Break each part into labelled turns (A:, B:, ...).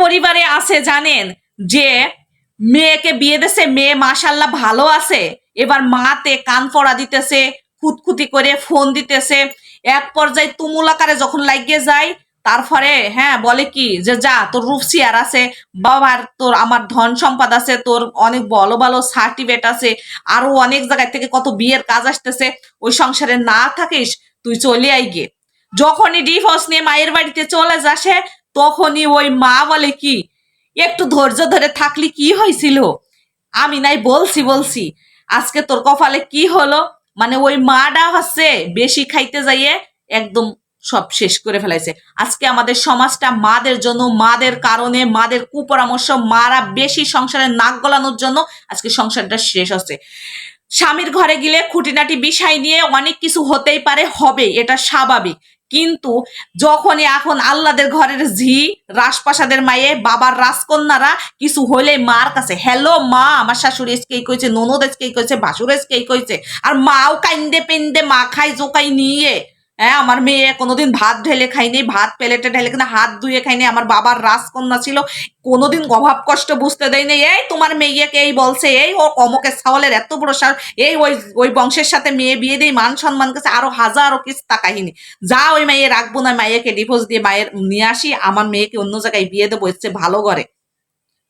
A: পরিবারে আছে জানেন? যে মেয়েকে বিয়ে দেছে, মেয়ে মাশাল্লাহ ভালো আছে। এবার মাতে কান পড়া দিতেছে, খুঁতখুতি করে ফোন দিতেছে। এক পর্যায়ে তুমুল আকারে যখন লাগিয়ে যায়, তারপরে হ্যাঁ বলে কি যে, যা, তোর রূপসিয়ার আছে, বাবার তোর, আমার ধন সম্পদ আছে, তোর অনেক ভালো ভালো সার্টিফিকেট আছে, আরও অনেক জায়গায় থেকে কত বিয়ের কাজ আসতেছে, ওই সংসারে না থাকিস, তুই চলে আই গে যখনই ডিভোর্স নিয়ে মায়ের বাড়িতে চলে যাসে তখনই ওই মা বলে কি, একটু ধৈর্য ধরে থাকলি কি হয়েছিল? আমি নাই, বলছি বলছি। আজকে তোর কপালে কি হলো? মানে ওই মাটা হচ্ছে বেশি খাইতে যাইয়ে একদম সব শেষ করে ফেলাইছে। আজকে আমাদের সমাজটা মাদের জন্য, মাদের কারণে, মাদের কুপরামর্শ, মারা বেশি সংসারে নাক গলানোর জন্য আজকে সংসারটা শেষ হচ্ছে। স্বামীর ঘরে গেলে খুঁটিনাটি বিষয় নিয়ে অনেক কিছু হতেই পারে, হবে, এটা স্বাভাবিক। কিন্তু যখনই এখন আল্লাদের ঘরের ঝি, রাজপ্রাসাদের মায়ে, বাবার রাজকন্যারা কিছু হলে মার কাছে, হ্যালো মা, আমার শাশুড়ি এসকেই কইছে, ননদ এসকেই কইছে, ভাসুর এসকেই কইছে, আর মাও কাইন্দে পেন্দে মা খাই জোকাই নিয়ে। হ্যাঁ আমার মেয়ে কোনোদিন ভাত ঢেলে খাইনি ভাত প্লেটে ঢেলে কিনা হাত ধুয়ে খাইনি আমার বাবার রাজকন্যা ছিল, কোনোদিন অভাব কষ্ট বুঝতে দেয়নি এই তোমার মেয়েকে এই বলছে, এই ও অমকের ছাওয়ালের এত বড় সার এই ওই ওই বংশের সাথে মেয়ে বিয়ে দিয়ে মান সম্মান কাছে আরও হাজারো কিস্তা কাহিনী। যা ওই মেয়ে রাখব না মায়েকে ডিভোর্স দিয়ে মায়ের নিয়ে আসি, আমার মেয়েকে অন্য জায়গায় বিয়ে দেবো এসছে ভালো করে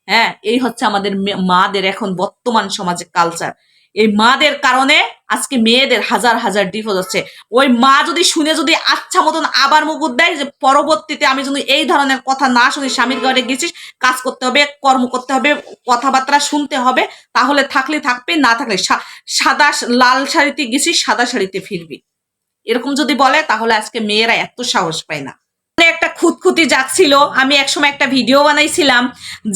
A: হ্যাঁ এই হচ্ছে আমাদের মাদের এখন বর্তমান সমাজে কালচার এই মাদের কারণে আজকে মেয়েদের হাজার হাজার ডিভোর্স হচ্ছে। ওই মা যদি শুনে যদি আচ্ছা মতন আবার মুকুট দেয় যে পরবর্তীতে আমি যদি এই ধরনের কথা না শুনি, স্বামীর ঘরে গেছিস, কাজ করতে হবে, কর্ম করতে হবে, কথাবার্তা শুনতে হবে, তাহলে থাকলে থাকবে, না থাকলে সাদা লাল শাড়িতে গেছিস, সাদা শাড়িতে ফিরবি। এরকম যদি বলে, তাহলে আজকে মেয়েরা এত সাহস পায় না। একটা খুঁতখুতি যাচ্ছিল। আমি একসময় একটা ভিডিও বানাইছিলাম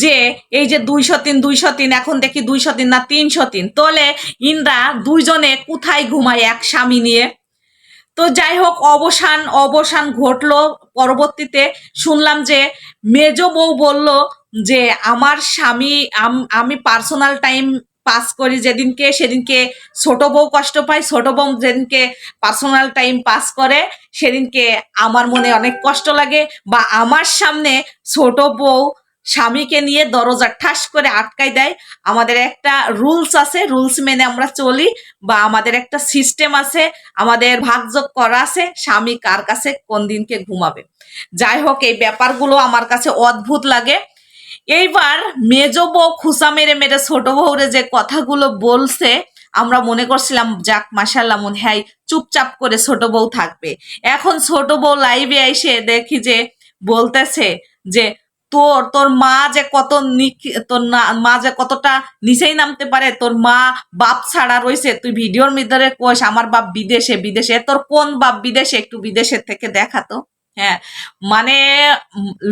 A: যে, এই যে দুইশো তিন দুইশো তিন এখন দেখি দুইশো তিন না তিনশো তিন তোলে ইন্দ্রা দুইজনে কোথায় ঘুমায় এক স্বামী নিয়ে? তো যাই হোক, অবসান অবসান ঘটলো পরবর্তীতে। শুনলাম যে মেজ বউ বলল যে, আমার স্বামী, আমি পার্সোনাল টাইম পাস করি, যেদিনকে সেদিনকে ছোট বউ কষ্ট পায়, ছোট বউ যেদিনকে পার্সোনাল টাইম পাস করে, সেদিনকে আমার মনে অনেক কষ্ট লাগে বা আমার সামনে ছোট বউ স্বামীকে নিয়ে দরজা ঠাস করে আটকাই দেয়। আমাদের একটা রুলস আছে রুলস মেনে আমরা চলি বা আমাদের একটা সিস্টেম আছে, আমাদের ভাগযোগ করা আছে, স্বামী কার কাছে কোন দিনকে ঘুমাবে। যাই হোক, এই ব্যাপারগুলো আমার কাছে অদ্ভুত লাগে। এইবার মেজ বউ খুসা মেরে মেরে ছোট বউরে যে কথাগুলো বলছে, আমরা মনে করছিলাম, যাক মাসাল্লাহ মনে হয় চুপচাপ করে ছোট বউ থাকবে। এখন ছোট বউ লাইভে এসে দেখি যে বলতেছে যে, তোর তোর মা যে কত তোর মা যে কতটা নিচেই নামতে পারে, তোর মা বাপ ছাড়া রয়েছে, তুই ভিডিওর ভিতরে কোষ আমার বাপ বিদেশে বিদেশে, তোর কোন বাপ বিদেশে, একটু বিদেশের থেকে দেখাতো হ্যাঁ মানে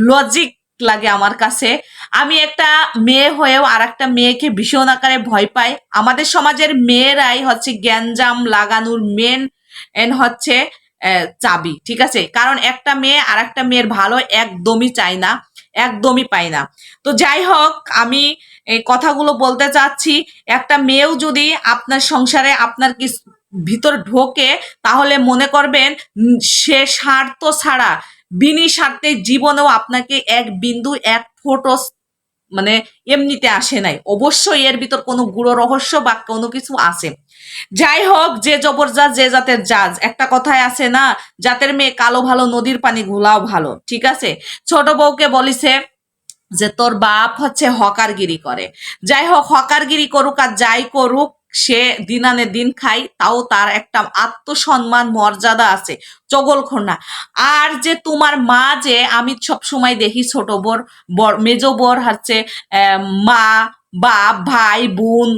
A: লজিক লাগে আমার কাছে। আমি একটা মেয়ে হয়েও আর একটা মেয়েকে ভীষণ আকারে ভয় পাই। আমাদের সমাজের মেয়েরাই হচ্ছে গ্যাঞ্জাম লাগানোর মেন এন হচ্ছে চাবি, ঠিক আছে? কারণ একটা মেয়ে আর একটা মেয়ের ভালো একদমই চাই না, একদমই পাই না। তো যাই হোক, আমি কথাগুলো বলতে চাচ্ছি, একটা মেয়েও যদি আপনার সংসারে আপনার কি ভিতর ঢোকে, তাহলে মনে করবেন সে স্বার্থ ছাড়া বিনি স্বার্থে জীবনেও আপনাকে এক বিন্দু, এক ফোটো মানে এমনিতে আসে নাই। অবশ্যই এর ভিতর কোনো গুড়ো রহস্য বা কোনো কিছু আছে। যাই হোক, যে জবরজাত যে জাতের জাজ, একটা কথায় আছে না, জাতের মেয়ে কালো ভালো, নদীর পানি ঘোলাও ভালো, ঠিক আছে? ছোট বউকে বলিছে যে তোর বাপ হচ্ছে হকারগিরি করে। যাই হোক, হকারগিরি করুক আর যাই করুক সে দিন আনে দিন খাই তাও তার একটা আত্মসম্মান মর্যাদা আছে, চগল খন্না আর যে তোমার মা যে আমি সব সময় দেখি ছোট বোর, বর, মেজ বোর হচ্ছে মা, বাপ, ভাই, বোন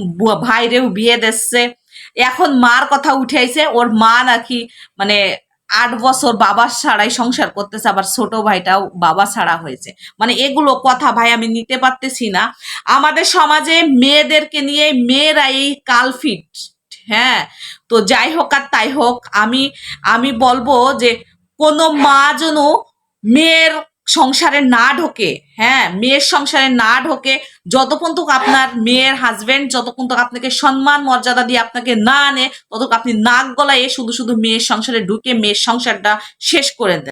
A: ভাইরেও বিয়ে দিচ্ছে। এখন মার কথা উঠে আইছে, ওর মা নাকি মানে আট বছর বাবা ছাড়াই সংসার করতেছে, আবার ছোট ভাইটাও বাবা ছাড়া হয়েছে। মানে এগুলো কথা ভাই আমি নিতে পারতেছি না। আমাদের সমাজে মেয়েদেরকে নিয়ে মেয়েরা এই কালফিট হ্যাঁ? তো যাই হোক আর তাই হোক, আমি আমি বলব যে কোনো মা যেন মেয়ের সংসারে না ঢোকে হ্যাঁ মেয়ের সংসারে না ঢোকে, যতক্ষণ তো আপনার মেয়ের হাজবেন্ড যতক্ষণ তো আপনাকে সম্মান, মর্যাদা দিয়ে আপনাকে না আনে, ততক্ষণ আপনি নাক গলায় শুধু শুধু মেয়ের সংসারে ঢুকে, মেয়ের সংসারটা শেষ করে দেন।